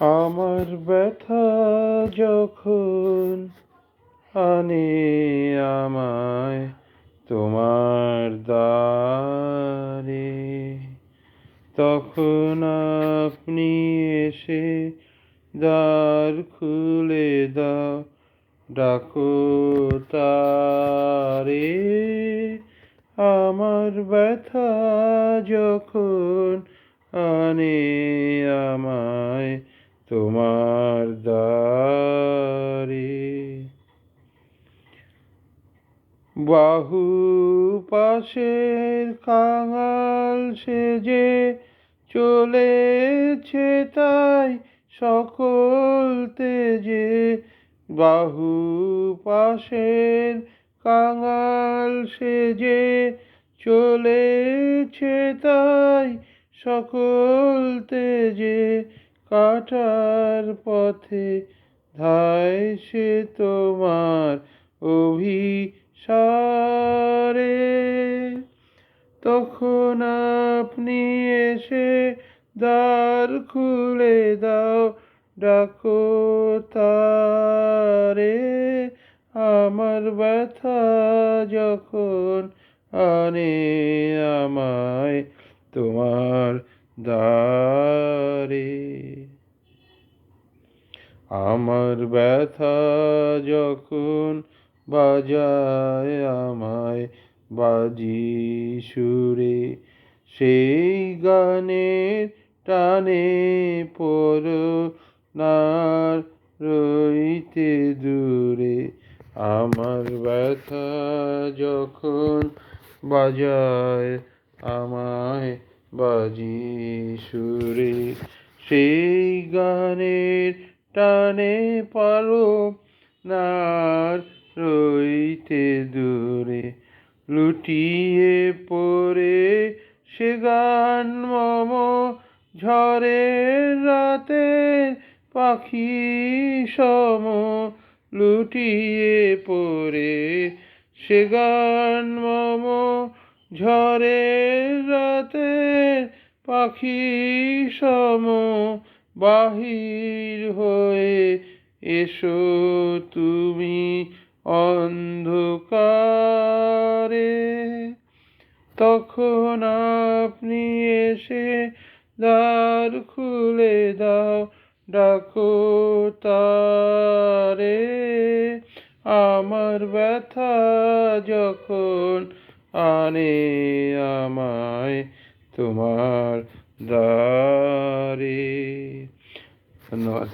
আমার ব্যথা যখন আনে আমায় তোমার দ্বারে, তখন আপনি এসে দ্বার খুলে দাও, ডাকো তারে। আমার ব্যথা যখন আনে আমায় তোমার দ্বারে। বাহু পাশের কাঙাল সেজে চলেছে তাই সকল তেজে। বাহু পাশের কাঙাল সেজে চলেছে তাই সকল তেজে। কাটার পথে ধায় সে তোমার অভিসারে। তখন আপনি এসে দ্বার খুলে দাও, ডাকো তারে। আমার ব্যথা যখন আনে আমায় তোমার দ্বারে। আমার ব্যথা যখন বাজায় আমায়, বাজি সুরে সেই গানের টানে পর নার রইতে দূরে। আমার ব্যথা যখন বাজায় আমায়, বাজি সুরে সেই গানের টানে পারো নার রইতে দূরে, লুটিয়ে পড়ে সে গান মম ঝড়ের রাতে পাখি সম লুটিয়ে পড়ে সে গান মম ঝড়ের রাতে পাখি সম বাহির হয়ে এসো তুমি অন্ধকারে। তখন আপনি এসে দ্বার খুলে দাও, ডাকো তারে। আমার ব্যথা যখন আনে আমায় তোমার দ্বারে ধন্যবাদ